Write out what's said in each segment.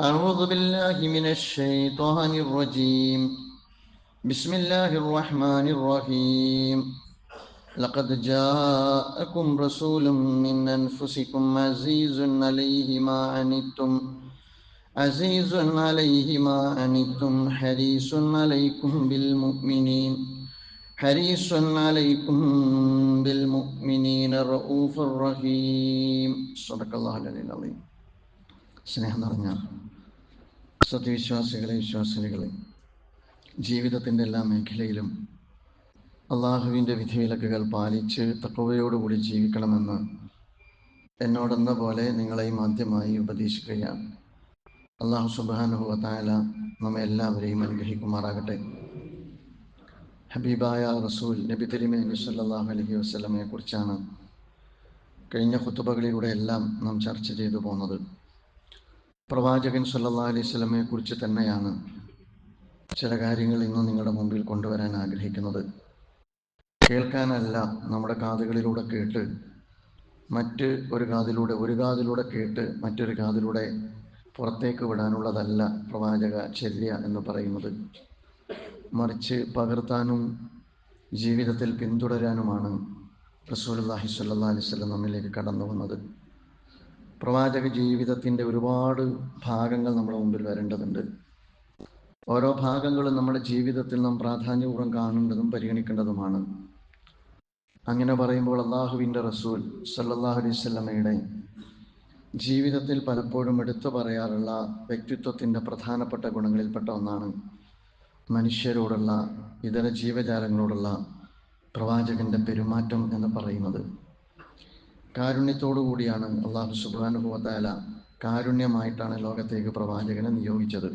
أعوذ بالله من الشيطان الرجيم بسم الله الرحمن الرحيم لقد جاءكم رسول من أنفسكم عزيز عليه ما عنتم عزيز عليه ما عنتم حريص عليكم بالمؤمنين حريص عليكم بالمؤمنين رؤوف رحيم صدق الله العلي العظيم സ്നേഹം നിറഞ്ഞ സത്യവിശ്വാസികളെ വിശ്വാസിനികളെ ജീവിതത്തിന്റെ എല്ലാ മേഖലയിലും അള്ളാഹുവിന്റെ വിധിവിലക്കുകൾ പാലിച്ച് തക്കവയോടുകൂടി ജീവിക്കണമെന്ന് എന്നോടെന്ന പോലെ നിങ്ങളെയും ആദ്യമായി ഉപദേശിക്കുകയാണ്. അള്ളാഹു സുബാനുഭവത്തായ നമ്മെ എല്ലാവരെയും അനുഗ്രഹിക്കുമാറാകട്ടെ. ഹബീബായ റസൂൽ നബി തിരുമേനി സല്ലാഹു അലഹി വസ്ലമയെ കുറിച്ചാണ് കഴിഞ്ഞ കുത്തുബകളിലൂടെ എല്ലാം നാം ചർച്ച ചെയ്തു പോകുന്നത് പ്രവാചകൻ സല്ലാ അലൈഹി സ്വലമയെ കുറിച്ച് തന്നെയാണ് ചില കാര്യങ്ങൾ ഇന്ന് നിങ്ങളുടെ മുമ്പിൽ കൊണ്ടുവരാൻ ആഗ്രഹിക്കുന്നത്. കേൾക്കാനല്ല നമ്മുടെ കാതുകളിലൂടെ കേട്ട് മറ്റ് ഒരു കാതിലൂടെ ഒരു കാതിലൂടെ കേട്ട് മറ്റൊരു കാതിലൂടെ പുറത്തേക്ക് വിടാനുള്ളതല്ല പ്രവാചക ചര്യ എന്ന് പറയുന്നത്. മറിച്ച് പകർത്താനും ജീവിതത്തിൽ പിന്തുടരാനുമാണ് റസൂൽ അള്ളാഹി സ്വല്ലാ അലിസ്ലം നമ്മിലേക്ക് കടന്നു വന്നത്. പ്രവാചക ജീവിതത്തിന്റെ ഒരുപാട് ഭാഗങ്ങൾ നമ്മുടെ മുമ്പിൽ വരേണ്ടതുണ്ട്. ഓരോ ഭാഗങ്ങളും നമ്മുടെ ജീവിതത്തിൽ നാം പ്രാധാന്യപൂർവം കാണേണ്ടതും പരിഗണിക്കേണ്ടതുമാണ്. അങ്ങനെ പറയുമ്പോൾ അള്ളാഹുവിന്റെ റസൂൽ സല്ലാഹു അലൈഹി സ്വല്ലമയുടെ ജീവിതത്തിൽ പലപ്പോഴും എടുത്തു പറയാറുള്ള വ്യക്തിത്വത്തിന്റെ പ്രധാനപ്പെട്ട ഗുണങ്ങളിൽപ്പെട്ട ഒന്നാണ് മനുഷ്യരോടുള്ള ഇതര ജീവജാലങ്ങളോടുള്ള പ്രവാചകന്റെ പെരുമാറ്റം എന്ന് പറയുന്നത്. കാരുണ്യത്തോടു കൂടിയാണ് അള്ളാഹു സുബാനുഭവത്തായ കാരുണ്യമായിട്ടാണ് ലോകത്തേക്ക് പ്രവാചകനെ നിയോഗിച്ചത്.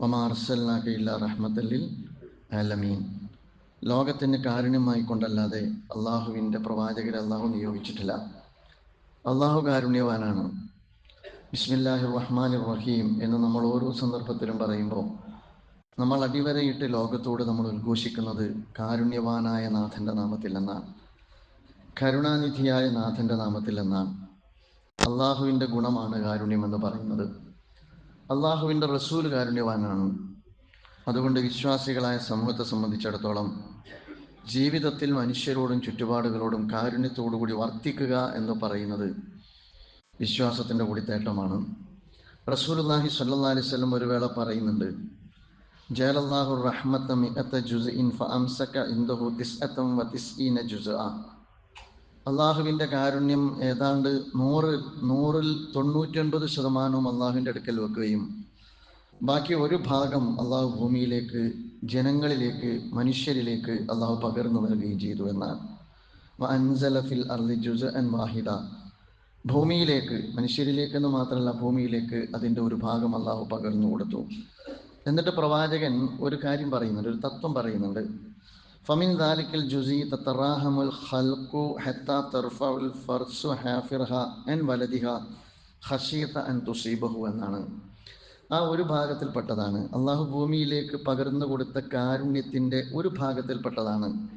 ഒമാർസല്ലാക്കയില്ല റഹ്മത്തല്ലിൽ അലമീൻ ലോകത്തിന് കാരുണ്യമായി കൊണ്ടല്ലാതെ അള്ളാഹുവിന്റെ പ്രവാചകരെ അള്ളാഹു നിയോഗിച്ചിട്ടില്ല. അള്ളാഹു കാരുണ്യവാനാണ്. ബിസ്മില്ലാഹി റഹ്മാൻ റഹീം എന്ന് നമ്മൾ ഓരോ സന്ദർഭത്തിലും പറയുമ്പോൾ നമ്മൾ അടിവരയിട്ട് ലോകത്തോട് നമ്മൾ ഉദ്ഘോഷിക്കുന്നത് കാരുണ്യവാനായ നാഥന്റെ നാമത്തിൽ എന്നാണ് കരുണാനിധിയായ നാഥന്റെ നാമത്തിൽ എന്നാണ്. അള്ളാഹുവിന്റെ ഗുണമാണ് കാരുണ്യം എന്ന് പറയുന്നത്. അള്ളാഹുവിന്റെ റസൂൽ കാരുണ്യവാനാണ്. അതുകൊണ്ട് വിശ്വാസികളായ സമൂഹത്തെ സംബന്ധിച്ചിടത്തോളം ജീവിതത്തിൽ മനുഷ്യരോടും ചുറ്റുപാടുകളോടും കാരുണ്യത്തോടുകൂടി വർത്തിക്കുക എന്ന് പറയുന്നത് വിശ്വാസത്തിന്റെ കൂടിത്തേട്ടമാണ്. റസൂലുല്ലാഹി സല്ലാ അലിസ്വല്ലം ഒരു വേള പറയുന്നുണ്ട്. ജയലല്ലാഹു റഹ്മത്ത മിഅത്ത ഫ അംസക ഇൻദഹു തിസ്അത്തം വതിസ്ഈന ജുസ്അ. അള്ളാഹുവിന്റെ കാരുണ്യം ഏതാണ്ട് നൂറ് നൂറിൽ തൊണ്ണൂറ്റൊൻപത് ശതമാനവും അള്ളാഹുവിന്റെ അടുക്കൽ വെക്കുകയും ബാക്കി ഒരു ഭാഗം അള്ളാഹു ഭൂമിയിലേക്ക് ജനങ്ങളിലേക്ക് മനുഷ്യരിലേക്ക് അള്ളാഹു പകർന്നു നൽകുകയും ചെയ്തു എന്നാണ്. അൻസലഫിൽ അർലി ജുസ് അൻ വാഹിദ. ഭൂമിയിലേക്ക് മനുഷ്യരിലേക്കെന്ന് മാത്രമല്ല ഭൂമിയിലേക്ക് അതിന്റെ ഒരു ഭാഗം അള്ളാഹു പകർന്നു കൊടുത്തു. എന്നിട്ട് പ്രവാചകൻ ഒരു കാര്യം പറയുന്നുണ്ട് ഒരു തത്വം പറയുന്നുണ്ട്. ഫമിൻ ദാലിക്കൽ ജുസി തത്തറാഹമുൽ ഖൽഖു ഹെത്ത തർഫുൽ ഫർസു ഹാഫിർഹ അൻ വലദിഹ خشيت അൻ തുസീബഹു എന്നാണ്. ആ ഒരു ഭാഗത്തിൽപ്പെട്ടതാണ്. അള്ളാഹു ഭൂമിയിലേക്ക് പകർന്നു കൊടുത്ത കാരുണ്യത്തിന്റെ ഒരു ഭാഗത്തിൽപ്പെട്ടതാണ്.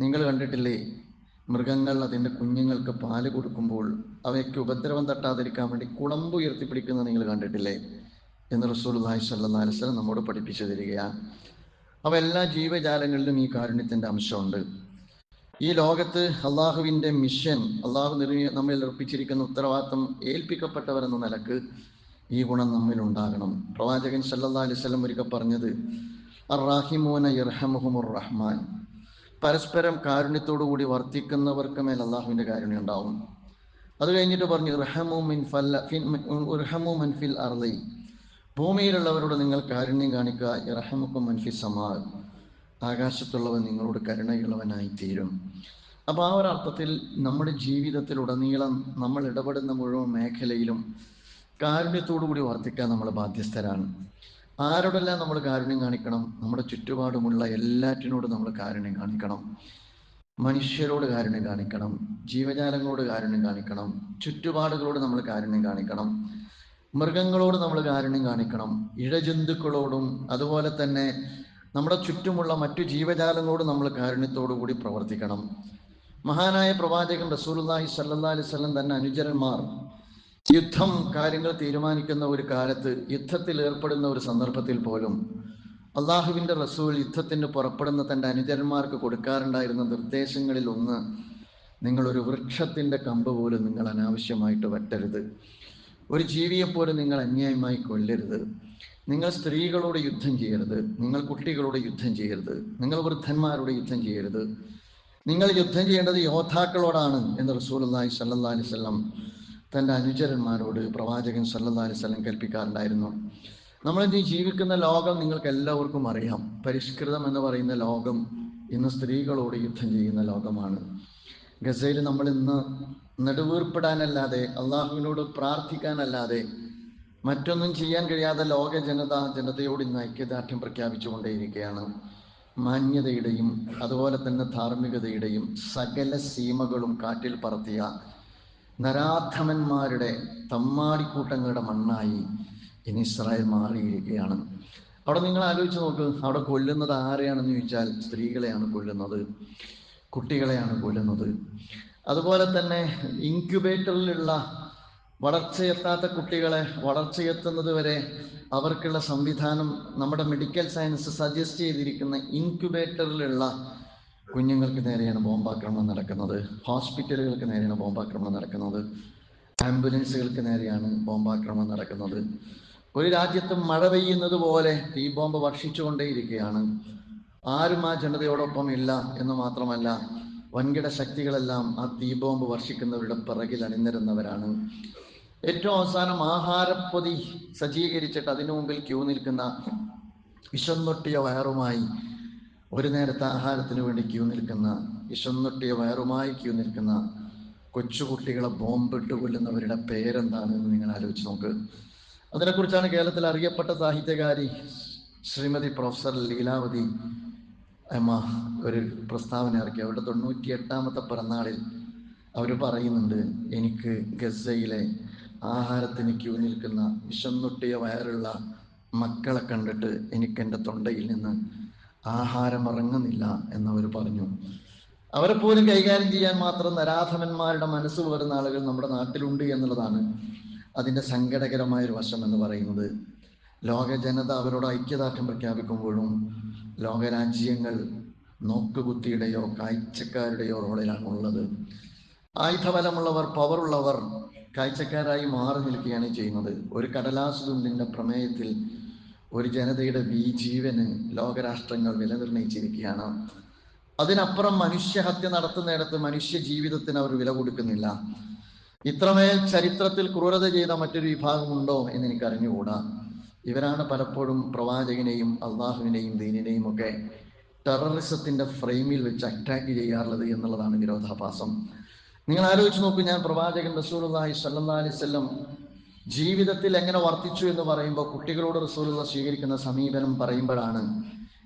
നിങ്ങൾ കണ്ടിട്ടില്ലേ? മൃഗങ്ങൾ അതിന്റെ കുഞ്ഞുങ്ങൾക്ക് പാൽ കൊടുക്കുമ്പോൾ അവയ്ക്ക് ഉപദ്രവം തട്ടാതിരിക്കാൻ വേണ്ടി കുളമ്പ് ഉയർത്തിപ്പിടിക്കുന്നത് നിങ്ങൾ കണ്ടിട്ടില്ലേ? എന്ന് റസൂൽ സല്ലാ അലിസ്ലം നമ്മോട് പഠിപ്പിച്ചു തരികയാണ്. അവ എല്ലാ ജീവജാലങ്ങളിലും ഈ കാരുണ്യത്തിന്റെ അംശമുണ്ട്. ഈ ലോകത്ത് അള്ളാഹുവിന്റെ മിഷൻ അള്ളാഹു നിർമ്മി നമ്മിൽ അർപ്പിച്ചിരിക്കുന്ന ഉത്തരവാദിത്തം ഏൽപ്പിക്കപ്പെട്ടവർ എന്ന നിലയ്ക്ക് ഈ ഗുണം നമ്മിൽ ഉണ്ടാകണം. പ്രവാചകൻ സല്ലാ അലിസ്ലം ഒരിക്കൽ പറഞ്ഞത് റഹ്മാൻ. പരസ്പരം കാരുണ്യത്തോടു കൂടി വർത്തിക്കുന്നവർക്ക് മേൽ അള്ളാഹുവിന്റെ കാരുണ്യം ഉണ്ടാവും. അത് കഴിഞ്ഞിട്ട് പറഞ്ഞു റഹമു മൻ ഫിൽ അർലൈ ഭൂമിയിലുള്ളവരോട് നിങ്ങൾ കാരുണ്യം കാണിക്കുക. ഇറഹമുക്കും മനുഷ്യ സമാ ആകാശത്തുള്ളവൻ നിങ്ങളോട് കരുണയുള്ളവനായി തീരും അപ്പോൾ ആ ഒരു അർത്ഥത്തിൽ നമ്മുടെ ജീവിതത്തിൽ ഉടനീളം നമ്മൾ ഇടപെടുന്ന മുഴുവൻ മേഖലയിലും കാരുണ്യത്തോടു കൂടി വർദ്ധിക്കാൻ നമ്മൾ ബാധ്യസ്ഥരാണ്. ആരോടെല്ലാം നമ്മൾ കാരുണ്യം കാണിക്കണം നമ്മുടെ ചുറ്റുപാടുമുള്ള എല്ലാറ്റിനോടും നമ്മൾ കാരുണ്യം കാണിക്കണം. മനുഷ്യരോട് കാരുണ്യം കാണിക്കണം ജീവജാലങ്ങളോട് കാരുണ്യം കാണിക്കണം ചുറ്റുപാടുകളോട് നമ്മൾ കാരുണ്യം കാണിക്കണം. മൃഗങ്ങളോട് നമ്മൾ കാരുണ്യം കാണിക്കണം. ഇഴജന്തുക്കളോടും അതുപോലെ തന്നെ നമ്മുടെ ചുറ്റുമുള്ള മറ്റു ജീവജാലങ്ങളോട് നമ്മൾ കാരുണ്യത്തോടു കൂടി പ്രവർത്തിക്കണം. മഹാനായ പ്രവാചകൻ റസൂലുള്ളാഹി സല്ലാ അലൈഹി വസല്ലം തന്നെ അനുചരന്മാർ യുദ്ധം കാര്യങ്ങൾ തീരുമാനിക്കുന്ന ഒരു കാലത്ത് യുദ്ധത്തിൽ ഏർപ്പെടുന്ന ഒരു സന്ദർഭത്തിൽ പോലും അള്ളാഹുവിന്റെ റസൂൽ യുദ്ധത്തിന് പുറപ്പെടുന്ന തന്റെ അനുചരന്മാർക്ക് കൊടുക്കാറുണ്ടായിരുന്ന നിർദ്ദേശങ്ങളിൽ ഒന്ന് നിങ്ങളൊരു വൃക്ഷത്തിന്റെ കമ്പ് പോലും നിങ്ങൾ അനാവശ്യമായിട്ട് വെട്ടരുത് ഒരു ജീവിയെപ്പോലും നിങ്ങൾ അന്യായമായി കൊല്ലരുത്. നിങ്ങൾ സ്ത്രീകളോട് യുദ്ധം ചെയ്യരുത്. നിങ്ങൾ കുട്ടികളോട് യുദ്ധം ചെയ്യരുത്. നിങ്ങൾ വൃദ്ധന്മാരോട് യുദ്ധം ചെയ്യരുത്. നിങ്ങൾ യുദ്ധം ചെയ്യേണ്ടത് യോദ്ധാക്കളോടാണ് എന്ന് റസൂലി സല്ലാ അലിസ്ലം തന്റെ അനുചരന്മാരോട് പ്രവാചകൻ സല്ലാ അലിസ്ലം കൽപ്പിക്കാറുണ്ടായിരുന്നു. നമ്മളിന്ന് ഇനി ജീവിക്കുന്ന ലോകം നിങ്ങൾക്ക് എല്ലാവർക്കും അറിയാം. പരിഷ്കൃതം എന്ന് പറയുന്ന ലോകം ഇന്ന് സ്ത്രീകളോട് യുദ്ധം ചെയ്യുന്ന ലോകമാണ്. ഗസയിൽ നമ്മൾ ഇന്ന് നെടുവീർപ്പിടാനല്ലാതെ അള്ളാഹുവിനോട് പ്രാർത്ഥിക്കാനല്ലാതെ മറ്റൊന്നും ചെയ്യാൻ കഴിയാതെ ലോക ജനത ജനതയോട് ഇന്ന് ഐക്യദാർഢ്യം പ്രഖ്യാപിച്ചുകൊണ്ടേയിരിക്കുകയാണ്. മാന്യതയുടെയും അതുപോലെ തന്നെ ധാർമ്മികതയുടെയും സകല സീമകളും കാറ്റിൽ പറത്തിയ നരാധമന്മാരുടെ തമ്മാടിക്കൂട്ടങ്ങളുടെ മണ്ണായി ഇനി ഇസ്രായേൽ മാറിയിരിക്കുകയാണ്. അവിടെ നിങ്ങൾ ആലോചിച്ച് നോക്ക് അവിടെ കൊല്ലുന്നത് ആരെയാണെന്ന് ചോദിച്ചാൽ സ്ത്രീകളെയാണ് കൊല്ലുന്നത് കുട്ടികളെയാണ് കൊല്ലുന്നത്. അതുപോലെ തന്നെ ഇൻക്യുബേറ്ററിലുള്ള വളർച്ചയെത്താത്ത കുട്ടികളെ വളർച്ചയെത്തുന്നത് വരെ അവർക്കുള്ള സംവിധാനം നമ്മുടെ മെഡിക്കൽ സയൻസ് സജസ്റ്റ് ചെയ്തിരിക്കുന്ന ഇൻക്യുബേറ്ററിലുള്ള കുഞ്ഞുങ്ങൾക്ക് നേരെയാണ് ബോംബാക്രമണം നടക്കുന്നത്. ഹോസ്പിറ്റലുകൾക്ക് നേരെയാണ് ബോംബാക്രമണം നടക്കുന്നത്. ആംബുലൻസുകൾക്ക് നേരെയാണ് ബോംബാക്രമണം നടക്കുന്നത്. ഒരു രാജ്യത്ത് മഴ പെയ്യുന്നത് പോലെ തീ ബോംബ് വർഷിച്ചുകൊണ്ടേയിരിക്കുകയാണ്. ആരും ആ ജനതയോടൊപ്പം ഇല്ല എന്ന് മാത്രമല്ല വൻകിട ശക്തികളെല്ലാം ആ തീ ബോംബ് വർഷിക്കുന്നവരുടെ പിറകിൽ അണിനിരുന്നവരാണ്. ഏറ്റവും അവസാനം ആഹാരപ്പൊതി സജ്ജീകരിച്ചിട്ട് അതിനു മുമ്പിൽ ക്യൂ നിൽക്കുന്ന വിശന്നൊട്ടിയ വയറുമായി ഒരു നേരത്തെ ആഹാരത്തിന് വേണ്ടി ക്യൂ നിൽക്കുന്ന വിശന്നൊട്ടിയ വയറുമായി ക്യൂ നിൽക്കുന്ന കൊച്ചുകുട്ടികളെ ബോംബിട്ട് കൊല്ലുന്നവരുടെ പേരെന്താണെന്ന് നിങ്ങൾ ആലോചിച്ച് നോക്ക്. അതിനെക്കുറിച്ചാണ് കേരളത്തിൽ അറിയപ്പെട്ട സാഹിത്യകാരി ശ്രീമതി പ്രൊഫസർ ലീലാവതി അമ്മ ഒരു പ്രസ്താവന ഇറക്കി. അവരുടെ തൊണ്ണൂറ്റി എട്ടാമത്തെ പിറന്നാളിൽ അവർ പറയുന്നുണ്ട് എനിക്ക് ഗസയിലെ ആഹാരത്തിന് ക്യൂ നിൽക്കുന്ന വിഷന്നൊട്ടിയ വയറുള്ള മക്കളെ കണ്ടിട്ട് എനിക്ക് എന്റെ തൊണ്ടയിൽ നിന്ന് ആഹാരം ഇറങ്ങുന്നില്ല എന്നവർ പറഞ്ഞു. അവരെ പോലും കൈകാര്യം ചെയ്യാൻ മാത്രം നരാധമന്മാരുടെ മനസ്സ് വരുന്ന ആളുകൾ നമ്മുടെ നാട്ടിലുണ്ട് എന്നുള്ളതാണ് അതിന്റെ സങ്കടകരമായ ഒരു വശം എന്ന് പറയുന്നത്. ലോക ജനത അവരോട് ഐക്യദാർഢ്യം പ്രഖ്യാപിക്കുമ്പോഴും ലോകരാജ്യങ്ങൾ നോക്കുകുത്തിയുടെയോ കാഴ്ചക്കാരുടെയോ റോളിലാണ് ഉള്ളത് ആയുധബലമുള്ളവർ പവറുള്ളവർ കാഴ്ചക്കാരായി മാറി നിൽക്കുകയാണ് ചെയ്യുന്നത്. ഒരു കടലാസ് തുണ്ടിന്റെ പ്രമേയത്തിൽ ഒരു ജനതയുടെ വി ജീവന് ലോകരാഷ്ട്രങ്ങൾ വില നിർണയിച്ചിരിക്കുകയാണ്. അതിനപ്പുറം മനുഷ്യഹത്യ നടത്തുന്നിടത്ത് മനുഷ്യ ജീവിതത്തിന് അവർ വില കൊടുക്കുന്നില്ല. ഇത്രമേൽ ചരിത്രത്തിൽ ക്രൂരത ചെയ്ത മറ്റൊരു വിഭാഗമുണ്ടോ എന്ന് എനിക്ക് അറിഞ്ഞുകൂടാ ഇവരാണ് പലപ്പോഴും പ്രവാചകനെയും അള്ളാഹുവിനെയും ദീനിനെയും ഒക്കെ ടെററിസത്തിന്റെ ഫ്രെയിമിൽ വെച്ച് അറ്റാക്ക് ചെയ്യാറുള്ളത് എന്നുള്ളതാണ് വിരോധാഭാസം. നിങ്ങൾ ആലോചിച്ച് നോക്കൂ ഞാൻ പ്രവാചകൻ റസൂലുള്ളാഹി സ്വല്ലല്ലാഹി അലൈഹി വസല്ലം ജീവിതത്തിൽ എങ്ങനെ വർത്തിച്ചു എന്ന് പറയുമ്പോൾ കുട്ടികളോട് റസൂലുള്ള സ്വീകരിക്കുന്ന സമീപനം പറയുമ്പോഴാണ്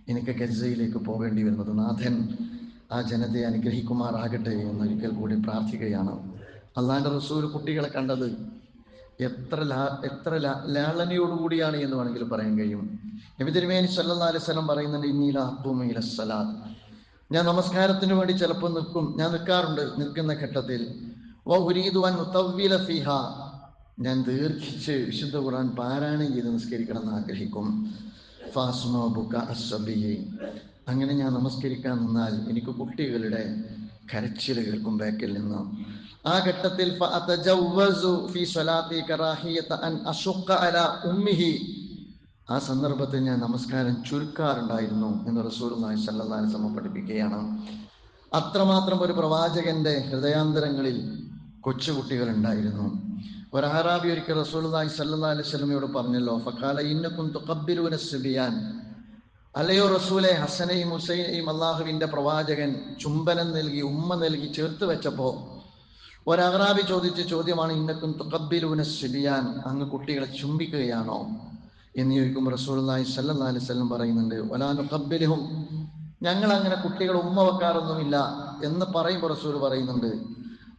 എനിക്ക് ഗസയിലേക്ക് പോകേണ്ടി വരുന്നത്. നാഥൻ ആ ജനതയെ അനുഗ്രഹിക്കുമാറാകട്ടെ എന്നൊരിക്കൽ കൂടി പ്രാർത്ഥിക്കുകയാണ്. അള്ളാന്റെ റസൂൽ കുട്ടികളെ കണ്ടത് എത്ര ലാ എത്ര ലാളനയോടുകൂടിയാണ് എന്ന് വേണമെങ്കിൽ പറയാൻ കഴിയും. നബി തിരുമേനി സല്ലല്ലാഹു അലൈഹി വസല്ലം പറയുന്നുണ്ട് ഇന്നീല അഖൂമു സലാത്ത് ഞാൻ നമസ്കാരത്തിന് വേണ്ടി ചിലപ്പോൾ നിൽക്കും ഞാൻ നിൽക്കാറുണ്ട് നിൽക്കുന്ന ഘട്ടത്തിൽ. ഫിഹ. ഞാൻ ദീർഘിച്ച് വിശുദ്ധ ഖുർആൻ പാരായണം ചെയ്ത് നിസ്കരിക്കണം എന്ന് ആഗ്രഹിക്കും. ഫാസ്മോ ബുക്ക അസബിയെ അങ്ങനെ ഞാൻ നമസ്കരിക്കാൻ നിന്നാൽ എനിക്ക് കുട്ടികളുടെ കരച്ചിൽ കേൾക്കും ബാക്കിൽ നിന്ന്. ആ ഘട്ടത്തിൽ ആ സന്ദർഭത്തിൽ ഞാൻ നമസ്കാരം ചുരുക്കാറുണ്ടായിരുന്നു എന്ന് സ്വല്ലല്ലാഹി അലൈഹി വസല്ലം പഠിപ്പിക്കുകയാണ്. അത്രമാത്രം ഒരു പ്രവാചകന്റെ ഹൃദയാന്തരങ്ങളിൽ കൊച്ചുകുട്ടികൾ ഉണ്ടായിരുന്നു ഒരാറാബി ഒരിക്കൽ റസൂലുള്ളാഹി സ്വല്ലല്ലാഹി അലൈഹി സ്വലമയോട് പറഞ്ഞല്ലോ ഫക്കാല ഇന്നക്കും തുക്കബിലൂന സുബിയാൻ. അല്ലയോ റസൂലെ ഹസനെയും ഹുസൈനെയും അള്ളാഹുവിന്റെ പ്രവാചകൻ ചുംബനം നൽകി ഉമ്മ നൽകി ചേർത്ത് വെച്ചപ്പോ ഒരു അഹ്റാബി ചോദിച്ച ചോദ്യമാണ് ഇന്നക്കും തുക്കബിലൂന സുബിയാൻ അങ്ങ് കുട്ടികളെ ചുംബിക്കുകയാണോ? എന്ന് ചോദിക്കുമ്പോൾ സ്വല്ലല്ലാഹി അലൈഹി വസല്ലം പറയുന്നുണ്ട് വലാ നുഖബ്ബിലുഹും ഞങ്ങൾ അങ്ങനെ കുട്ടികളെ ഉമ്മ വെക്കാറൊന്നുമില്ല എന്ന് പറയുമ്പോൾ റസൂൽ പറയുന്നുണ്ട്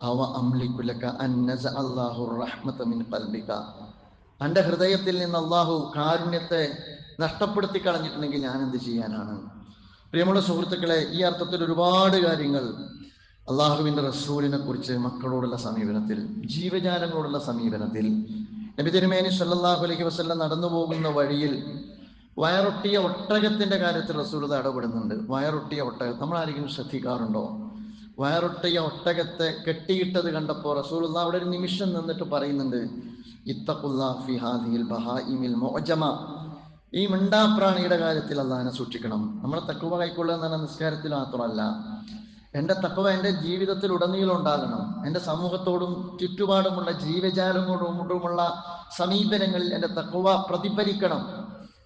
അവ അംലിക്കുലക അന്നസ ഹൃദയത്തിൽ നിന്ന് അള്ളാഹു കാരുണ്യത്തെ നഷ്ടപ്പെടുത്തി കളഞ്ഞിട്ടുണ്ടെങ്കിൽ ഞാൻ എന്ത് ചെയ്യാനാണ്? പ്രിയമുള്ള സുഹൃത്തുക്കളെ ഈ അർത്ഥത്തിൽ ഒരുപാട് കാര്യങ്ങൾ അള്ളാഹുവിന്റെ റസൂലിനെ കുറിച്ച് മക്കളോടുള്ള സമീപനത്തിൽ ജീവജാലങ്ങളോടുള്ള സമീപനത്തിൽ നബി തിരുമേനി സല്ലാഹു അലൈഹി വസല്ലം നടന്നു പോകുന്ന വഴിയിൽ വയറൊട്ടിയ ഒട്ടകത്തിന്റെ കാര്യത്തിൽ റസൂൽ ഇടപെടുന്നുണ്ട്. വയറൊട്ടിയ ഒട്ടകം നമ്മൾ ആരെങ്കിലും ശ്രദ്ധിക്കാറുണ്ടോ? വയറൊട്ടിയ ഒട്ടകത്തെ കെട്ടിയിട്ടത് കണ്ടപ്പോൾ റസൂൽ അവിടെ ഒരു നിമിഷം നിന്നിട്ട് പറയുന്നുണ്ട് മുഅജമ. ഈ മിണ്ടാപ്രാണിയുടെ കാര്യത്തിൽ അള്ളാഹിനെ സൂക്ഷിക്കണം. നമ്മളെ തക്കുവ കൈക്കൊള്ളുക എന്ന് പറഞ്ഞാൽ നിസ്കാരത്തിൽ മാത്രമല്ല. എന്റെ തക്കവ എന്റെ ജീവിതത്തിൽ ഉടനീളം ഉണ്ടാകണം എന്റെ സമൂഹത്തോടും ചുറ്റുപാടുമുള്ള ജീവജാലങ്ങളോടുമുള്ള സമീപനങ്ങളിൽ എന്റെ തക്കവ പ്രതിഫലിക്കണം.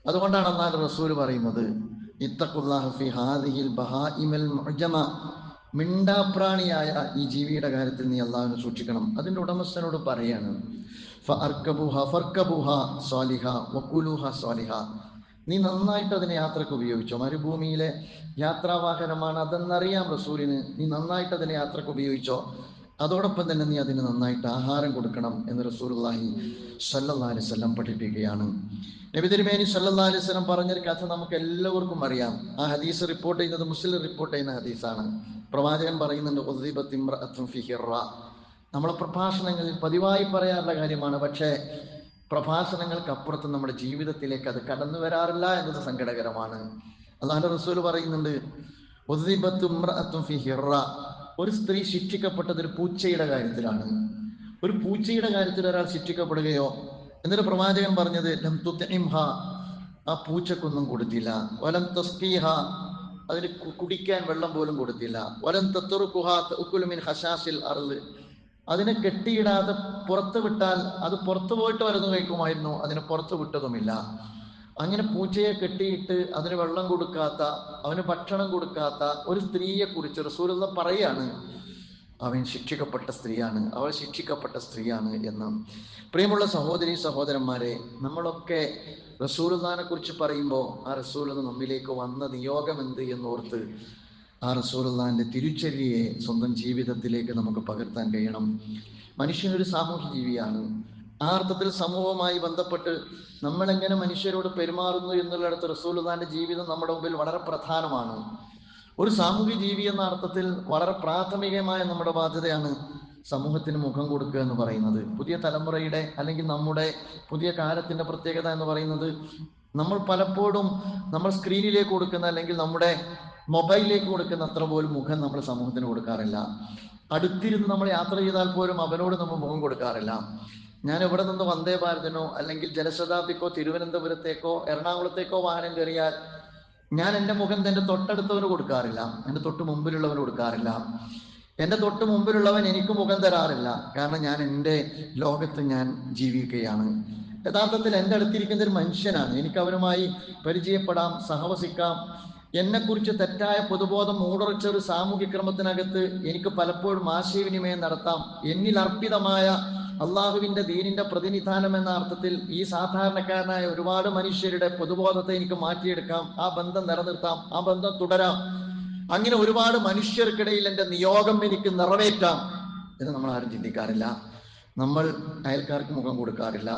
അതുകൊണ്ടാണ് എന്നാൽ റസൂൽ പറയുന്നത് മിണ്ടാപ്രാണിയായ ഈ ജീവിയുടെ കാര്യത്തിൽ നീ അള്ളാഹുവിനെ സൂക്ഷിക്കണം. അതിന്റെ ഉടമസ്ഥനോട് പറയാണ് സ്വാലിഹ നീ നന്നായിട്ട് അതിനെ യാത്രയ്ക്ക് ഉപയോഗിച്ചോ. മരുഭൂമിയിലെ യാത്രാവാഹനമാണ് അതെന്നറിയാം റസൂലിന്. നീ നന്നായിട്ട് അതിനെ യാത്രയ്ക്ക് ഉപയോഗിച്ചോ. അതോടൊപ്പം തന്നെ നീ അതിന് നന്നായിട്ട് ആഹാരം കൊടുക്കണം എന്ന് റസൂലുള്ളാഹി സല്ലല്ലാഹി അലൈഹി വസല്ലം പഠിപ്പിക്കുകയാണ്. നബി തിരുമേനി സല്ലല്ലാഹു അലൈഹി വസല്ലം പറഞ്ഞൊരു കഥ നമുക്ക് എല്ലാവർക്കും അറിയാം. ആ ഹദീസ് റിപ്പോർട്ട് ചെയ്യുന്നത് മുസ്ലിം റിപ്പോർട്ട് ചെയ്യുന്ന ഹദീസാണ്. പ്രവാചകൻ പറയുന്നുണ്ട് നമ്മളെ പ്രഭാഷണങ്ങളിൽ പതിവായി പറയാറുള്ള കാര്യമാണ് പക്ഷേ പ്രഭാഷണങ്ങൾക്കപ്പുറത്ത് നമ്മുടെ ജീവിതത്തിലേക്ക് അത് കടന്നു വരാറില്ല എന്നത് സങ്കടകരമാണ്. അതാണ് റസൂൽ പറയുന്നുണ്ട് ഒരു സ്ത്രീ ശിക്ഷിക്കപ്പെട്ടത് ഒരു പൂച്ചയുടെ കാര്യത്തിലാണ്. ഒരു പൂച്ചയുടെ കാര്യത്തിൽ ഒരാൾ ശിക്ഷിക്കപ്പെടുകയോ എന്നിട്ട് പ്രവാചകൻ പറഞ്ഞത് ലം ആ പൂച്ചക്കൊന്നും കൊടുത്തില്ല. വലം തസ്കീഹ അതിന് കുടിക്കാൻ വെള്ളം പോലും കൊടുത്തില്ല. വലം തത്തുറുക്കുഹ തഅക്കുലു മിൻ ഹശാസിൽ അർൾ അതിനെ കെട്ടിയിടാതെ പുറത്തു വിട്ടാൽ അത് പുറത്തു പോയിട്ട് വരുന്നു കഴിക്കുമായിരുന്നു. അതിനെ പുറത്തു വിട്ടതുമില്ല. അങ്ങനെ പൂച്ചയെ കെട്ടിയിട്ട് അതിന് വെള്ളം കൊടുക്കാത്ത അവന് ഭക്ഷണം കൊടുക്കാത്ത ഒരു സ്ത്രീയെ കുറിച്ച് റസൂലുള്ള പറയാണ്. അവൻ ശിക്ഷിക്കപ്പെട്ട സ്ത്രീയാണ്. അവൾ ശിക്ഷിക്കപ്പെട്ട സ്ത്രീയാണ് എന്ന്. പ്രിയമുള്ള സഹോദരി സഹോദരന്മാരെ നമ്മളൊക്കെ റസൂലുള്ളാനെ കുറിച്ച് പറയുമ്പോൾ ആ റസൂൽ നമ്മിലേക്ക് വന്ന നിയോഗം എന്ത് എന്നോർത്ത് ആ റസൂലുള്ളാന്റെ തിരുച്ചര്യയെ സ്വന്തം ജീവിതത്തിലേക്ക് നമുക്ക് പകർത്താൻ കഴിയണം. മനുഷ്യനൊരു സാമൂഹ്യ ജീവിയാണ്. ആ അർത്ഥത്തിൽ സമൂഹവുമായി ബന്ധപ്പെട്ട് നമ്മൾ എങ്ങനെ മനുഷ്യരോട് പെരുമാറുന്നു എന്നുള്ളിടത്ത് റസൂലുദാന്റെ ജീവിതം നമ്മുടെ മുമ്പിൽ വളരെ പ്രധാനമാണ്. ഒരു സാമൂഹ്യ ജീവി എന്ന അർത്ഥത്തിൽ വളരെ പ്രാഥമികമായ നമ്മുടെ ബാധ്യതയാണ് സമൂഹത്തിന് മുഖം കൊടുക്കുക എന്ന് പറയുന്നത്. പുതിയ തലമുറയുടെ അല്ലെങ്കിൽ നമ്മുടെ പുതിയ കാലത്തിന്റെ പ്രത്യേകത എന്ന് പറയുന്നത് നമ്മൾ പലപ്പോഴും നമ്മൾ സ്ക്രീനിലേക്ക് കൊടുക്കുന്ന അല്ലെങ്കിൽ നമ്മുടെ മൊബൈലിലേക്ക് കൊടുക്കുന്ന അത്ര പോലും മുഖം നമ്മൾ സമൂഹത്തിന് കൊടുക്കാറില്ല. അടുത്തിരുന്ന് നമ്മൾ യാത്ര ചെയ്താൽ പോലും അവനോട് നമ്മൾ മുഖം കൊടുക്കാറില്ല. ഞാൻ എവിടെ നിന്ന് വന്ദേ ഭാരതിനോ അല്ലെങ്കിൽ ജലശതാബ്ദിക്കോ തിരുവനന്തപുരത്തേക്കോ എറണാകുളത്തേക്കോ വാഹനം കയറിയാൽ ഞാൻ എന്റെ മുഖം എന്റെ തൊട്ടടുത്തവന് കൊടുക്കാറില്ല. എന്റെ തൊട്ട് മുമ്പിലുള്ളവന് കൊടുക്കാറില്ല. എന്റെ തൊട്ട് മുമ്പിലുള്ളവൻ എനിക്ക് മുഖം തരാറില്ല. കാരണം ഞാൻ എന്റെ ലോകത്ത് ഞാൻ ജീവിക്കുകയാണ്. യഥാർത്ഥത്തിൽ എന്റെ അടുത്തിരിക്കുന്ന ഒരു മനുഷ്യനാണ്. എനിക്ക് അവനുമായി പരിചയപ്പെടാം സഹവസിക്കാം. എന്നെക്കുറിച്ച് തെറ്റായ പൊതുബോധം മൂടുറച്ച ഒരു സാമൂഹ്യ ക്രമത്തിനകത്ത് എനിക്ക് പലപ്പോഴും ആശയവിനിമയം നടത്താം. എന്നിൽ അർപ്പിതമായ അള്ളാഹുവിന്റെ ദീനിന്റെ പ്രതിനിധാനം എന്ന അർത്ഥത്തിൽ ഈ സാധാരണക്കാരനായ ഒരുപാട് മനുഷ്യരുടെ പൊതുബോധത്തെ എനിക്ക് മാറ്റിയെടുക്കാം. ആ ബന്ധം നിലനിർത്താം. ആ ബന്ധം തുടരാം. അങ്ങനെ ഒരുപാട് മനുഷ്യർക്കിടയിൽ എന്റെ നിയോഗം എനിക്ക് നിറവേറ്റാം എന്ന് നമ്മൾ ആരും ചിന്തിക്കാറില്ല. നമ്മൾ അയൽക്കാർക്ക് മുഖം കൊടുക്കാറില്ല.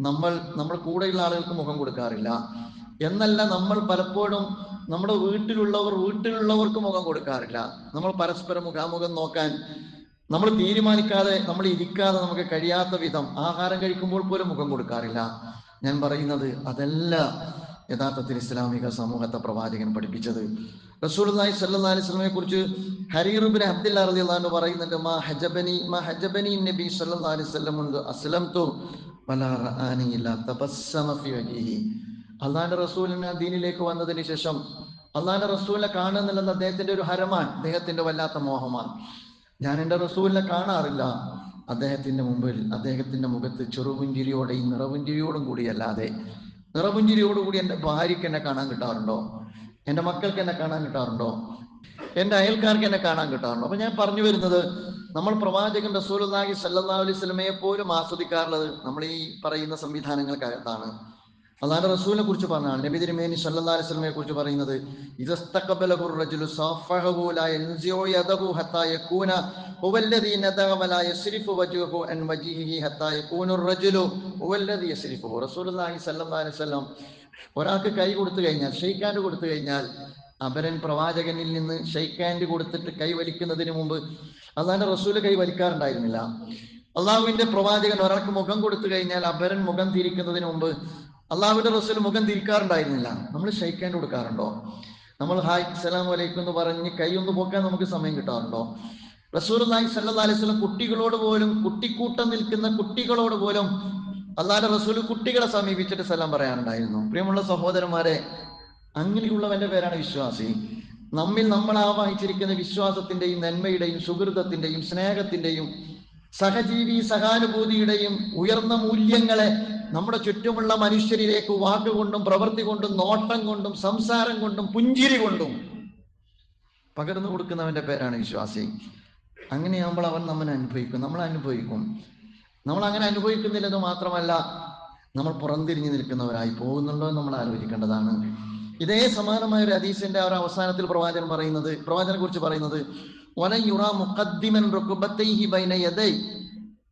നമ്മൾ നമ്മൾ കൂടെയുള്ള ആളുകൾക്ക് മുഖം കൊടുക്കാറില്ല. എന്നല്ല നമ്മൾ പലപ്പോഴും നമ്മുടെ വീട്ടിലുള്ളവർ വീട്ടിലുള്ളവർക്ക് മുഖം കൊടുക്കാറില്ല. നമ്മൾ പരസ്പരം മുഖാമുഖം നോക്കാൻ നമ്മൾ തീരുമാനിക്കാതെ നമ്മൾ ഇരിക്കാതെ നമുക്ക് കഴിയാത്ത വിധം ആഹാരം കഴിക്കുമ്പോൾ പോലും മുഖം കൊടുക്കാറില്ല. ഞാൻ പറയുന്നത് അതല്ല യഥാർത്ഥത്തിൽ ഇസ്ലാമിക സമൂഹത്തെ പ്രവാചകൻ പഠിപ്പിച്ചത്. അലൈഹി വസല്ലമയെ കുറിച്ച് ഹരീർ അബ്ദുല്ല റളിയല്ലാഹു അൻഹു പറയുന്നുണ്ട് മാ ഹജബനി മാ ഹജബനി നബി സ്വല്ലല്ലാഹി അലൈഹി വസല്ലം മുൻദു അസ്ലംതു വലാ അള്ളാഹിന്റെ റസൂലിന് ദീനിലേക്ക് വന്നതിന് ശേഷം അള്ളാന്റെ റസൂലിനെ കാണുന്നില്ലെന്ന് അദ്ദേഹത്തിന്റെ ഒരു ഹരമാൻ അദ്ദേഹത്തിന്റെ വല്ലാത്ത മോഹമാണ്. ഞാൻ എന്റെ റസൂലിനെ കാണാറില്ല. അദ്ദേഹത്തിന്റെ മുമ്പിൽ അദ്ദേഹത്തിന്റെ മുഖത്ത് ചെറുപുഞ്ചിരിയോടെയും നിറപുഞ്ചിരിയോടും കൂടിയല്ലാതെ നിറപുഞ്ചിരിയോടുകൂടി എന്റെ ഭാര്യയ്ക്ക് എന്നെ കാണാൻ കിട്ടാറുണ്ടോ? എന്റെ മക്കൾക്ക് എന്നെ കാണാൻ കിട്ടാറുണ്ടോ? എന്റെ അയൽക്കാർക്ക് എന്നെ കാണാൻ കിട്ടാറുണ്ടോ? അപ്പൊ ഞാൻ പറഞ്ഞു വരുന്നത് നമ്മൾ പ്രവാചകൻ റസൂലുള്ളാഹി സല്ലാ അലൈഹി സ്വലമയെ പോലും ആസ്വദിക്കാറുള്ളത് നമ്മൾ ഈ പറയുന്ന സംവിധാനങ്ങൾക്കകത്താണ് അള്ളാഹുന്റെ റസൂലിനെ കുറിച്ച് പറഞ്ഞാണ് നബി തിരുമേനി സല്ലല്ലാഹു അലൈഹി വസല്ലമയെ കുറിച്ച് പറയുന്നത് ഒരാൾക്ക് കൈ കൊടുത്തു കഴിഞ്ഞാൽ ഷെയ്ക്കാൻഡ് കൊടുത്തു കഴിഞ്ഞാൽ അപരൻ പ്രവാചകനിൽ നിന്ന് ഷെയ്ക്ക് ഹാൻഡ് കൊടുത്തിട്ട് കൈ വലിക്കുന്നതിന് മുമ്പ് അള്ളാഹിന്റെ റസൂൽ കൈ വലിക്കാറുണ്ടായിരുന്നില്ല അള്ളാഹുവിന്റെ പ്രവാചകൻ ഒരാൾക്ക് മുഖം കൊടുത്തു കഴിഞ്ഞാൽ അപരൻ മുഖം തിരിക്കുന്നതിന് മുമ്പ് അള്ളാഹുവിന്റെ റസൂൽ മുഖം തിരിക്കാറുണ്ടായിരുന്നില്ല. നമ്മൾ ഷെയ്ക്ക് കൊടുക്കാറുണ്ടോ? നമ്മൾ ഹായ് സലാം വലൈക്കും എന്ന് പറഞ്ഞ് കൈ ഒന്ന് പോക്കാൻ നമുക്ക് സമയം കിട്ടാറുണ്ടോ? റസൂർ സല്ലാ അലൈഹി സ്വലം കുട്ടികളോട് പോലും കുട്ടിക്കൂട്ടം നിൽക്കുന്ന കുട്ടികളോട് പോലും അള്ളാഹുടെ റസൂൽ കുട്ടികളെ സമീപിച്ചിട്ട് സലാം പറയാറുണ്ടായിരുന്നു. പ്രിയമുള്ള സഹോദരന്മാരെ അങ്ങനെയുള്ളവന്റെ പേരാണ് വിശ്വാസി. നമ്മിൽ നമ്മൾ ആവാഹിച്ചിരിക്കുന്ന വിശ്വാസത്തിന്റെയും നന്മയുടെയും സുഹൃതത്തിന്റെയും സ്നേഹത്തിന്റെയും സഹജീവി സഹാനുഭൂതിയുടെയും ഉയർന്ന മൂല്യങ്ങളെ നമ്മുടെ ചുറ്റുമുള്ള മനുഷ്യരിലേക്ക് വാക്കുകൊണ്ടും പ്രവൃത്തി കൊണ്ടും നോട്ടം കൊണ്ടും സംസാരം കൊണ്ടും പുഞ്ചിരി കൊണ്ടും പകർന്നു കൊടുക്കുന്നവന്റെ പേരാണ് വിശ്വാസി. അങ്ങനെയാകുമ്പോൾ അവൻ നമ്മെ അനുഭവിക്കും നമ്മൾ അനുഭവിക്കും. നമ്മൾ അങ്ങനെ അനുഭവിക്കുന്നില്ലെന്ന് മാത്രമല്ല നമ്മൾ പുറംതിരിഞ്ഞു നിൽക്കുന്നവരായി പോകുന്നുണ്ടോ എന്ന് നമ്മൾ ആലോചിക്കേണ്ടതാണ്. ഇതേ സമാനമായ ഒരു അതീശന്റെ ഒരു അവസാനത്തിൽ പ്രവാചകൻ പറയുന്നത് പ്രവാചകനെ കുറിച്ച് പറയുന്നത് ഒലയുറ മുഖദ്ദിമൻ ബൈന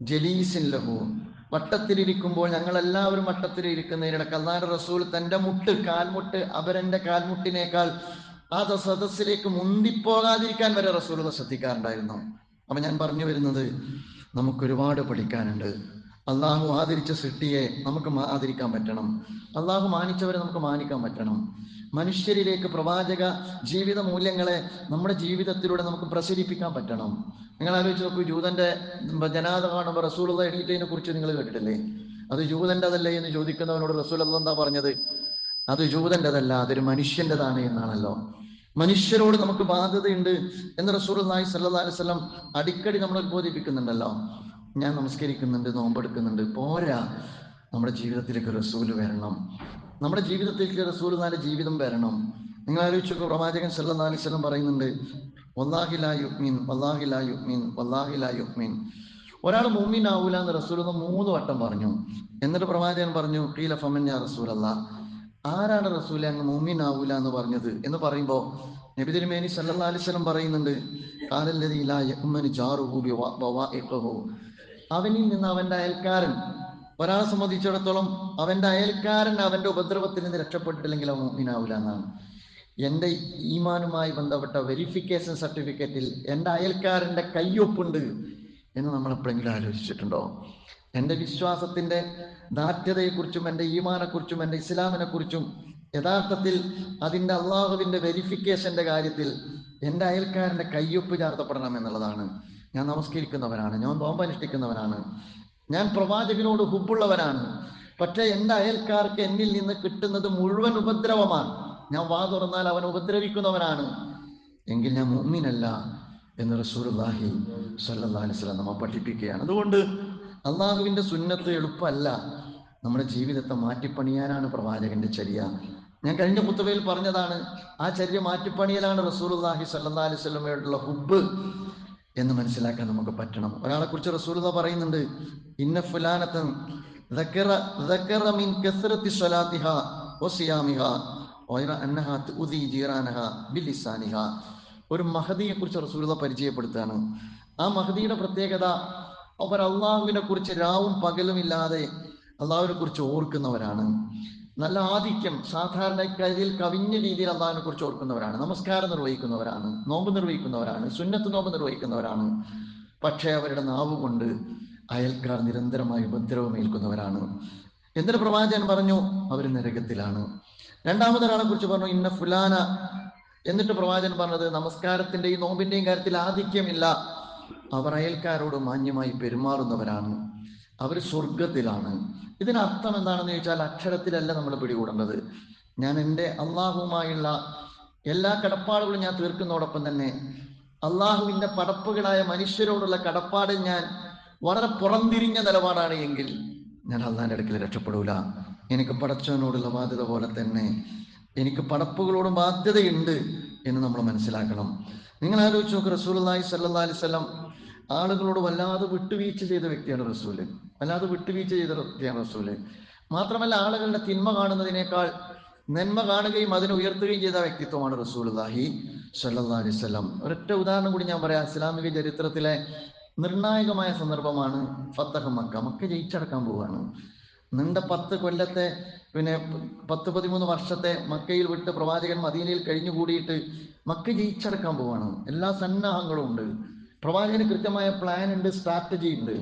ജലീസിൻ ലഹു. വട്ടത്തിലിരിക്കുമ്പോൾ ഞങ്ങൾ എല്ലാവരും വട്ടത്തിലിരിക്കുന്നതിനിടക്ക് അള്ളാഹ് റസൂൽ തന്റെ മുട്ട് കാൽമുട്ട് അപരന്റെ കാൽമുട്ടിനേക്കാൾ ആ സദസ്സിലേക്ക് മുന്തിപ്പോകാതിരിക്കാൻ വരെ റസൂൽ ശ്രദ്ധിക്കാറുണ്ടായിരുന്നു. അപ്പൊ ഞാൻ പറഞ്ഞു വരുന്നത് നമുക്ക് ഒരുപാട് പഠിക്കാനുണ്ട്. അള്ളാഹു ആദരിച്ച സൃഷ്ടിയെ നമുക്ക് ആദരിക്കാൻ പറ്റണം. അള്ളാഹു മാനിച്ചവരെ നമുക്ക് മാനിക്കാൻ പറ്റണം. മനുഷ്യരിലേക്ക് പ്രവാചക ജീവിത മൂല്യങ്ങളെ നമ്മുടെ ജീവിതത്തിലൂടെ നമുക്ക് പ്രസരിപ്പിക്കാൻ പറ്റണം. നിങ്ങൾ ആലോചിച്ച് നോക്കൂ ജൂതന്റെ ജനാഥ കാണുമ്പോൾ റസൂൽ എണീറ്റതിനെ കുറിച്ച് നിങ്ങൾ കേട്ടിട്ടില്ലേ? അത് ജൂതന്റെതല്ലേ എന്ന് ചോദിക്കുന്നവനോട് റസൂൽ എന്താ പറഞ്ഞത്? അത് ജൂതന്റെതല്ല അതൊരു മനുഷ്യന്റെതാണ് എന്നാണല്ലോ. മനുഷ്യരോട് നമുക്ക് ബാധ്യതയുണ്ട് എന്ന് റസൂർ അള്ളാഹി സല്ലാ അലൈവല്ലം അടിക്കടി നമ്മളെ ഉത്ബോധിപ്പിക്കുന്നുണ്ടല്ലോ ഞാൻ നമസ്കരിക്കുന്നുണ്ട് നോമ്പെടുക്കുന്നുണ്ട്. പോരാ നമ്മുടെ ജീവിതത്തിലേക്ക് റസൂൽ വരണം. നമ്മുടെ ജീവിതത്തിലേക്ക് റസൂൽ നല്ല ജീവിതം വരണം. നിങ്ങൾ ആലോചിച്ചു പ്രവാചകൻ സല്ലാ അലിസ്ലം പറയുന്നുണ്ട് വല്ലാഹിലാ യുഗ്മീൻ വല്ലാഹിലാ യുഗ്മീൻ വല്ലാഹിലാ യുഗ്മീൻ ഒരാൾ മൂമിൻ ആവൂല എന്ന് റസൂൽ മൂന്ന് വട്ടം പറഞ്ഞു. എന്നിട്ട് പ്രവാചകൻ പറഞ്ഞു കീല ഫമൻ യാ റസൂൽ അല്ല ആരാണ് റസൂൽ അങ്ങ് മൂമിൻ ആവൂല എന്ന് പറഞ്ഞത്? എന്ന് പറയുമ്പോൾ നബി തിരുമേനി സല്ലാ അലൈഹി സ്വലം പറയുന്നുണ്ട് കാലല്ലതിഹു അവനിൽ നിന്ന് അവന്റെ അയൽക്കാരൻ. ഒരാളെ സംബന്ധിച്ചിടത്തോളം അവന്റെ അയൽക്കാരൻ അവന്റെ ഉപദ്രവത്തിൽ നിന്ന് രക്ഷപ്പെട്ടിട്ടില്ലെങ്കിൽ അവൻ മൂമിനാവില്ല എന്നാണ്. എന്റെ ഈമാനുമായി ബന്ധപ്പെട്ട വെരിഫിക്കേഷൻ സർട്ടിഫിക്കറ്റിൽ എന്റെ അയൽക്കാരന്റെ കയ്യൊപ്പുണ്ട് എന്ന് നമ്മൾ എപ്പോഴെങ്കിലും ആലോചിച്ചിട്ടുണ്ടോ? എന്റെ വിശ്വാസത്തിന്റെ ദാർഢ്യതയെക്കുറിച്ചും എന്റെ ഈമാനെക്കുറിച്ചും എന്റെ ഇസ്ലാമിനെക്കുറിച്ചും യഥാർത്ഥത്തിൽ അതിന്റെ അള്ളാഹുവിന്റെ വെരിഫിക്കേഷന്റെ കാര്യത്തിൽ എന്റെ അയൽക്കാരന്റെ കയ്യൊപ്പ് ചാർത്തപ്പെടണം എന്നുള്ളതാണ്. ഞാൻ നമസ്കരിക്കുന്നവനാണ്. ഞാൻ നോമ്പനുഷ്ഠിക്കുന്നവനാണ്. ഞാൻ പ്രവാചകനോട് ഹുബുള്ളവനാണ് പക്ഷെ എന്റെ അയൽക്കാർക്ക് എന്നിൽ നിന്ന് കിട്ടുന്നത് മുഴുവൻ ഉപദ്രവമാണ്. ഞാൻ വാ തുറന്നാൽ അവൻ ഉപദ്രവിക്കുന്നവനാണ്. എങ്കിൽ ഞാൻ മുമ്മിനല്ല എന്ന് റസൂർഹി സല്ലാ അലിസ്ലാം നമ്മ പഠിപ്പിക്കുകയാണ്. അതുകൊണ്ട് അള്ളാഹുവിന്റെ സുന്നത്ത് എളുപ്പമല്ല. നമ്മുടെ ജീവിതത്തെ മാറ്റിപ്പണിയാനാണ് പ്രവാചകന്റെ ചര്യ. ഞാൻ കഴിഞ്ഞ കുത്തവയിൽ പറഞ്ഞതാണ് ആ ചര്യ മാറ്റിപ്പണിയലാണ് റസൂർഹി സല്ലാ അലിസ്ലമയോടുള്ള ഹുബ് എന്ന് മനസ്സിലാക്കാൻ നമുക്ക് പറ്റണം. ഒരാളെ കുറിച്ച് റസൂലത പറയുന്നുണ്ട് ഇന്ന ഫുലാനത്തൻ ഒരു മഹദിയെ കുറിച്ച് റസൂലത പരിചയപ്പെടുത്തുകയാണ്. ആ മഹദിയുടെ പ്രത്യേകത അവർ അള്ളാഹുവിനെ കുറിച്ച് രാവും പകലും ഇല്ലാതെ അള്ളാഹുവിനെ കുറിച്ച് ഓർക്കുന്നവരാണ്. നല്ല ആധിക്യം സാധാരണക്കാരിൽ കവിഞ്ഞ രീതിയിൽ അള്ളാഹിനെ കുറിച്ച് ഓർക്കുന്നവരാണ്. നമസ്കാരം നിർവഹിക്കുന്നവരാണ് നോമ്പ് നിർവഹിക്കുന്നവരാണ് സുന്നത്ത് നോമ്പ് നിർവഹിക്കുന്നവരാണ്. പക്ഷേ അവരുടെ നാവ് കൊണ്ട് അയൽക്കാർ നിരന്തരമായി ഉപദ്രവം ഏൽക്കുന്നവരാണ്. എന്നിട്ട് പ്രവാചകൻ പറഞ്ഞു അവർ നരകത്തിലാണ്. രണ്ടാമതൊരാളെ കുറിച്ച് പറഞ്ഞു ഇന്ന ഫുലാന. എന്നിട്ട് പ്രവാചകൻ പറഞ്ഞത് നമസ്കാരത്തിന്റെയും നോമ്പിന്റെയും കാര്യത്തിൽ ആധിക്യമില്ല. അവർ അയൽക്കാരോട് മാന്യമായി പെരുമാറുന്നവരാണ്. അവർ സ്വർഗത്തിലാണ് ഇതിനർത്ഥം എന്താണെന്ന് ചോദിച്ചാൽ അക്ഷരത്തിലല്ല നമ്മൾ പിടികൂടേണ്ടത്. ഞാൻ എന്റെ അള്ളാഹുവുമായുള്ള എല്ലാ കടപ്പാടുകളും ഞാൻ തീർക്കുന്നതോടൊപ്പം തന്നെ അള്ളാഹുവിന്റെ പടപ്പുകളായ മനുഷ്യരോടുള്ള കടപ്പാട് ഞാൻ വളരെ പുറംതിരിഞ്ഞ നിലപാടാണ് എങ്കിൽ ഞാൻ അള്ളാഹിന്റെ അടുക്കൽ രക്ഷപ്പെടൂല. എനിക്ക് പടച്ചവനോടുള്ള ബാധ്യത പോലെ തന്നെ എനിക്ക് പടപ്പുകളോടും ബാധ്യതയുണ്ട് എന്ന് നമ്മൾ മനസ്സിലാക്കണം. നിങ്ങൾ ആലോചിച്ച് നോക്ക് റസൂൽ അള്ളാഹി സല്ലാ അലിസ്ലം ആളുകളോട് വല്ലാതെ വിട്ടുവീഴ്ച ചെയ്ത വ്യക്തിയാണ് റസൂൽ. വല്ലാതെ വിട്ടുവീഴ്ച ചെയ്ത റസൂൽ. മാത്രമല്ല ആളുകളുടെ തിന്മ കാണുന്നതിനേക്കാൾ നന്മ കാണുകയും അതിനെ ഉയർത്തുകയും ചെയ്ത വ്യക്തിത്വമാണ് റസൂൽഹി സല്ലാ സ്വലം ഒരൊറ്റ ഉദാഹരണം കൂടി ഞാൻ പറയാം. ഇസ്ലാമിക ചരിത്രത്തിലെ നിർണായകമായ സന്ദർഭമാണ് ഫത്തഹ മക്ക. മക്ക ജയിച്ചടക്കാൻ പോവുകയാണ്. നീണ്ട പത്ത് കൊല്ലത്തെ പിന്നെ പത്ത് പതിമൂന്ന് വർഷത്തെ മക്കയിൽ വിട്ട് പ്രവാചകൻ മദീനയിൽ കഴിഞ്ഞുകൂടിയിട്ട് മക്ക ജയിച്ചടക്കാൻ പോവാണ് എല്ലാ സന്നാഹങ്ങളും ഉണ്ട്. പ്രവാചകന് കൃത്യമായ പ്ലാൻ ഉണ്ട് സ്ട്രാറ്റജി ഉണ്ട്.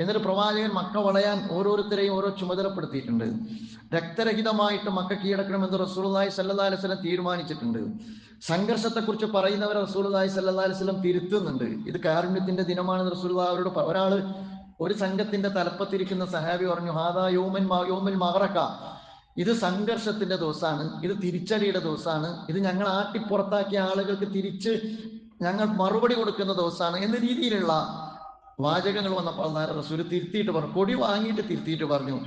എന്നിട്ട് പ്രവാചകൻ മക്ക വളയാൻ ഓരോരുത്തരെയും ഓരോ ചുമതലപ്പെടുത്തിയിട്ടുണ്ട്. രക്തരഹിതമായിട്ട് മക്ക കീഴടക്കണമെന്ന് സല്ലല്ലാഹു അലൈഹി വസല്ലം തീരുമാനിച്ചിട്ടുണ്ട്. സംഘർഷത്തെക്കുറിച്ച് പറയുന്നവർ സല്ലല്ലാഹു അലൈഹി വസല്ലം തിരുത്തുന്നുണ്ട്. ഇത് കാരുണ്യത്തിന്റെ ദിനമാണെന്ന് റസൂലുള്ളാഹി അവരോട് ഒരാൾ ഒരു സംഘത്തിന്റെ തലപ്പത്തിരിക്കുന്ന സഹാബി പറഞ്ഞു ഹാദാ യോമൻ യൗമൽ മഹറക്ക. ഇത് സംഘർഷത്തിന്റെ ദിവസമാണ് ഇത് തിരിച്ചടിയുടെ ദിവസമാണ് ഇത് ഞങ്ങൾ ആട്ടിപ്പുറത്താക്കിയ ആളുകൾക്ക് തിരിച്ച് ഞങ്ങൾ മറുപടി കൊടുക്കുന്ന ദിവസമാണ് എന്ന രീതിയിലുള്ള വാചകങ്ങൾ വന്നപ്പോൾ നേരെ റസൂൽ തിരുത്തിയിട്ട് പറഞ്ഞു. കൊടി വാങ്ങിയിട്ട് തിരുത്തിയിട്ട് പറഞ്ഞു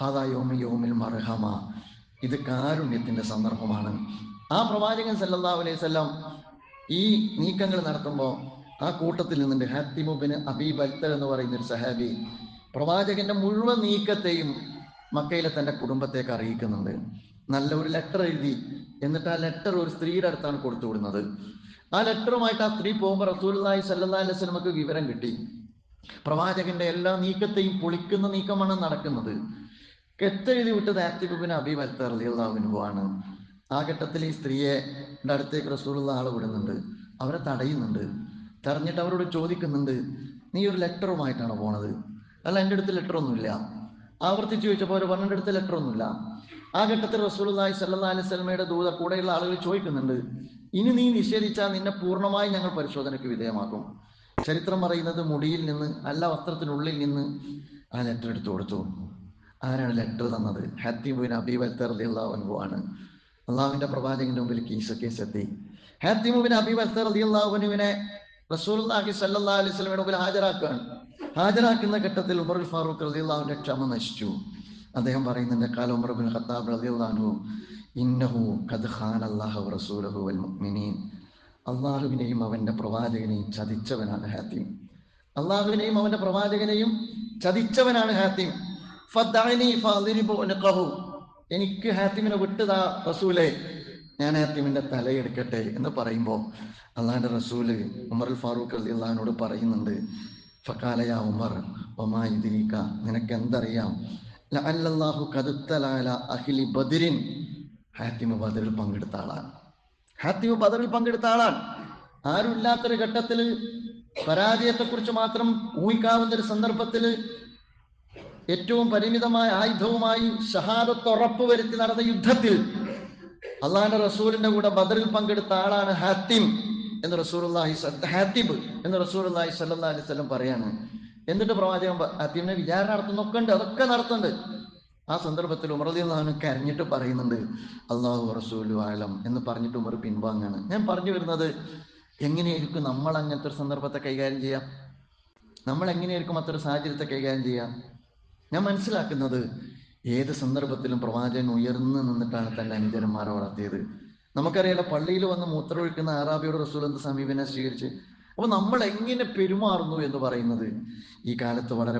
ഹാദാ യോമി യോമിൽ മർഹമ. ഇത് കാരുണ്യത്തിന്റെ സന്ദർഭമാണ്. ആ പ്രവാചകൻ സല്ലല്ലാഹു അലൈഹി വസല്ലം ഈ നീക്കങ്ങൾ നടത്തുമ്പോൾ ആ കൂട്ടത്തിൽ നിന്നുണ്ട് ഹാത്തിമുബിന് അബീബ് ബൽത്തൽ എന്ന് പറയുന്ന ഒരു സഹാബി പ്രവാചകന്റെ മുഴുവൻ നീക്കത്തെയും മക്കയിലെ തന്റെ കുടുംബത്തേക്ക് അറിയിക്കുന്നുണ്ട്. നല്ല ഒരു ലെറ്റർ എഴുതി എന്നിട്ട് ആ ലെറ്റർ ഒരു സ്ത്രീയുടെ അടുത്താണ് കൊടുത്തു വിടുന്നത്. ആ ലെറ്ററുമായിട്ട് ആ സ്ത്രീ പോകുമ്പോൾ റസൂലുള്ളാഹി സ്വല്ലല്ലാഹി അലൈഹി വസല്ലമക്ക് വിവരം കിട്ടി. പ്രവാചകന്റെ എല്ലാ നീക്കത്തെയും പൊളിക്കുന്ന നീക്കമാണ് നടക്കുന്നത്. കെത്തെഴുതി വിട്ടത് ആക്ടിബിന് അബി അൽത്തർ അലിയുള്ളാഹുവിനു ആണ്. ആ ഘട്ടത്തിൽ ഈ സ്ത്രീയെ അടുത്തേക്ക് റസൂലുള്ള ആൾ വിടുന്നുണ്ട്. അവരെ തടയുന്നുണ്ട്. തടഞ്ഞിട്ട് അവരോട് ചോദിക്കുന്നുണ്ട് നീ ഒരു ലെറ്ററുമായിട്ടാണ് പോണത്? അല്ല എന്റെ അടുത്ത് ലെറ്റർ ഒന്നുമില്ല. ആവർത്തിച്ച് ചോദിച്ചപ്പോൾ അവർ പറഞ്ഞ അടുത്ത് ലെറ്റർ ഒന്നുമില്ല. ആ ഘട്ടത്തിൽ റസൂലുള്ളാഹി സല്ലാ അലൈഹി വസല്ലമയുടെ ദൂത കൂടെയുള്ള ആളുകൾ ചോദിക്കുന്നുണ്ട് ഇനി നീ നിഷേധിച്ചാൽ നിന്നെ പൂർണമായി ഞങ്ങൾ പരിശോധനയ്ക്ക് വിധേയമാക്കും. ചരിത്രം പറയുന്നത് മുടിയിൽ നിന്ന് അല്ല വസ്ത്രത്തിനുള്ളിൽ നിന്ന് ആ ലെറ്റർ എടുത്തു കൊടുത്തു. ആരാണ് ലെറ്റർ തന്നത്? ഹാത്തിബിൻ അബീബ് അൽത്തർ അനുഭവമാണ് അള്ളാഹുവിന്റെ പ്രവാചകന്റെ മുമ്പിൽ കേസ് കേസ് എത്തി. ഹാത്തിമുബിൻ അബീബ് അൽത്തർ അലിയുള്ളവനുവിനെ റസൂൽഹി സല്ലാ അലൈഹി സ്വലമിയുടെ മുമ്പിൽ ഹാജരാക്കുകയാണ് ഹാജരാക്കുന്ന ഘട്ടത്തിൽ ഉമർ ഫാറൂഖ് റളിയല്ലാഹുവിന്റെ ക്ഷമ നശിച്ചു. അദ്ദേഹം പറയുന്നുണ്ട് കാല ഉമർ ബിൻ ഖത്താബ് ഇന്നഹു ഖദ് അല്ലാഹു മുഅ്മിനീൻ. അള്ളാഹുവിനെയും അവന്റെ പ്രവാചകനെയും ചതിച്ചവനാണ് ഹാത്തിം. അള്ളാഹുവിനെയും അവന്റെ പ്രവാചകനെയും ചതിച്ചവനാണ് ഹാത്തിം. എനിക്ക് ഹാത്തിമിനെ വിട്ടുതാ റസൂലെ ഞാൻ ഹാത്തിമിന്റെ തലയെടുക്കട്ടെ എന്ന് പറയുമ്പോൾ അള്ളാഹിന്റെ റസൂൽ ഉമർ ഫാറൂഖ് അലി അള്ളഹാനോട് പറയുന്നുണ്ട് ഫക്കാലയ ഉമർ ഒമാ ഇതിരിക്ക നിനക്ക് എന്തറിയാം? ലഅല്ലല്ലാഹു കതുത്തലാല അഖിലി ബദിരിൻ. ഹാത്തിമ ബദറിൽ പങ്കെടുത്ത ആളാണ്. ഹാത്തിമ ബദറിൽ പങ്കെടുത്ത ആളാണ്. ആരുമില്ലാത്തൊരു ഘട്ടത്തിൽ പരാജയത്തെക്കുറിച്ച് മാത്രം ഊഹിക്കാവുന്ന ഒരു സന്ദർഭത്തിൽ ഏറ്റവും പരിമിതമായ ആയുധവുമായി ഷഹാദത്ത് ഉറപ്പുവരുത്തി നടന്ന യുദ്ധത്തിൽ അള്ളാഹിന്റെ റസൂലിന്റെ കൂടെ ബദറിൽ പങ്കെടുത്ത ആളാണ് ഹാത്തിം എന്ന് റസൂർ ഹാത്തിബ് എന്ന് സ്വല്ലല്ലാഹി അലൈഹി വസല്ലം പറയാണ്. എന്നിട്ട് പ്രവാചകൻ അതിനെ വിചാരണ നടത്തുന്നൊക്കെ ഉണ്ട് അതൊക്കെ നടത്തുന്നുണ്ട്. ആ സന്ദർഭത്തിൽ ഉമർ അള്ളാഹു കരഞ്ഞിട്ട് പറയുന്നുണ്ട് അള്ളാഹു റസൂലു ആലം എന്ന് പറഞ്ഞിട്ട് ഉമർ പിൻവാങ്ങാണ്. ഞാൻ പറഞ്ഞു വരുന്നത് എങ്ങനെയായിരിക്കും നമ്മൾ അങ്ങനത്തെ ഒരു സന്ദർഭത്തെ കൈകാര്യം ചെയ്യാം? നമ്മൾ എങ്ങനെയായിരിക്കും അത്തരം സാഹചര്യത്തെ കൈകാര്യം ചെയ്യാം? ഞാൻ മനസ്സിലാക്കുന്നത് ഏത് സന്ദർഭത്തിലും പ്രവാചകൻ ഉയർന്നു നിന്നിട്ടാണ് തന്റെ അനുചരന്മാരെ വളർത്തിയത്. നമുക്കറിയാലോ പള്ളിയിൽ വന്ന് മൂത്രമൊഴിക്കുന്ന ആറാബിയുടെ റസൂൽ എന്ത് സമീപനം സ്വീകരിച്ച്? അപ്പൊ നമ്മൾ എങ്ങനെ പെരുമാറുന്നു എന്ന് പറയുന്നത് ഈ കാലത്ത് വളരെ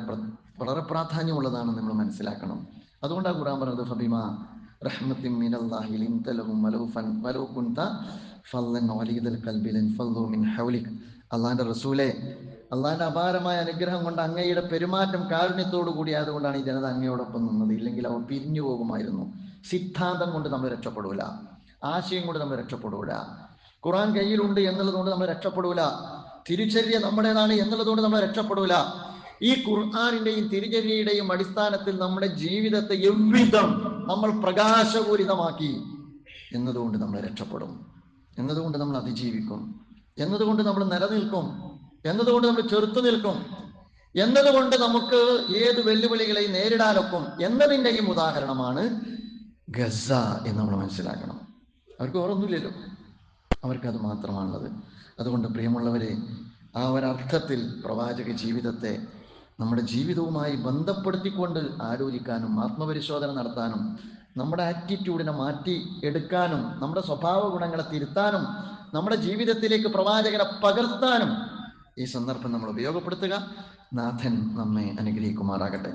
വളരെ പ്രാധാന്യമുള്ളതാണ് നമ്മൾ മനസ്സിലാക്കണം. അതുകൊണ്ടാണ് ഖുറാൻ പറഞ്ഞത് ഫബിമ റഹ്മത്തിൻ ഫല്ലൻ മിൻ റസൂലെ അള്ളാഹിന്റെ അപാരമായ അനുഗ്രഹം കൊണ്ട് അങ്ങയുടെ പെരുമാറ്റം കാരുണ്യത്തോടു കൂടി ആയതുകൊണ്ടാണ് ഈ ജനത അങ്ങയോടൊപ്പം നിന്നത്. ഇല്ലെങ്കിൽ അവർ പിരിഞ്ഞു പോകുമായിരുന്നു. സിദ്ധാന്തം കൊണ്ട് നമ്മൾ രക്ഷപ്പെടൂല. ആശയം കൊണ്ട് നമ്മൾ രക്ഷപ്പെടൂല. ഖുറാൻ കയ്യിലുണ്ട് എന്നുള്ളത് കൊണ്ട് നമ്മൾ രക്ഷപ്പെടൂല. തിരിച്ചര്യ നമ്മുടേതാണ് എന്നുള്ളതുകൊണ്ട് നമ്മൾ രക്ഷപ്പെടൂല. ഈ ഖുർആാനിന്റെയും തിരിചര്യയുടെയും അടിസ്ഥാനത്തിൽ നമ്മുടെ ജീവിതത്തെ എവ്വിധം നമ്മൾ പ്രകാശപൂരിതമാക്കി എന്നതുകൊണ്ട് നമ്മൾ രക്ഷപ്പെടും. എന്നതുകൊണ്ട് നമ്മൾ അതിജീവിക്കും. എന്നതുകൊണ്ട് നമ്മൾ നിലനിൽക്കും. എന്നതുകൊണ്ട് നമ്മൾ ചെറുത്തു നിൽക്കും. എന്നതുകൊണ്ട് നമുക്ക് ഏത് വെല്ലുവിളികളെയും നേരിടാനൊക്കും എന്നതിന്റെയും ഉദാഹരണമാണ് ഗസ എന്ന് നമ്മൾ മനസ്സിലാക്കണം. അവർക്ക് ഓർമ്മയില്ലല്ലോ അവർക്കത് മാത്രമാണുള്ളത്. അതുകൊണ്ട് പ്രിയമുള്ളവരെ ആ ഒരർത്ഥത്തിൽ പ്രവാചക ജീവിതത്തെ നമ്മുടെ ജീവിതവുമായി ബന്ധപ്പെടുത്തിക്കൊണ്ട് ആലോചിക്കാനും ആത്മപരിശോധന നടത്താനും നമ്മുടെ ആറ്റിറ്റ്യൂഡിനെ മാറ്റി എടുക്കാനും നമ്മുടെ സ്വഭാവ ഗുണങ്ങളെ തിരുത്താനും നമ്മുടെ ജീവിതത്തിലേക്ക് പ്രവാചകനെ പകർത്താനും ഈ സന്ദർഭം നമ്മൾ ഉപയോഗപ്പെടുത്തുക. നാഥൻ നമ്മെ അനുഗ്രഹിക്കുമാറാകട്ടെ.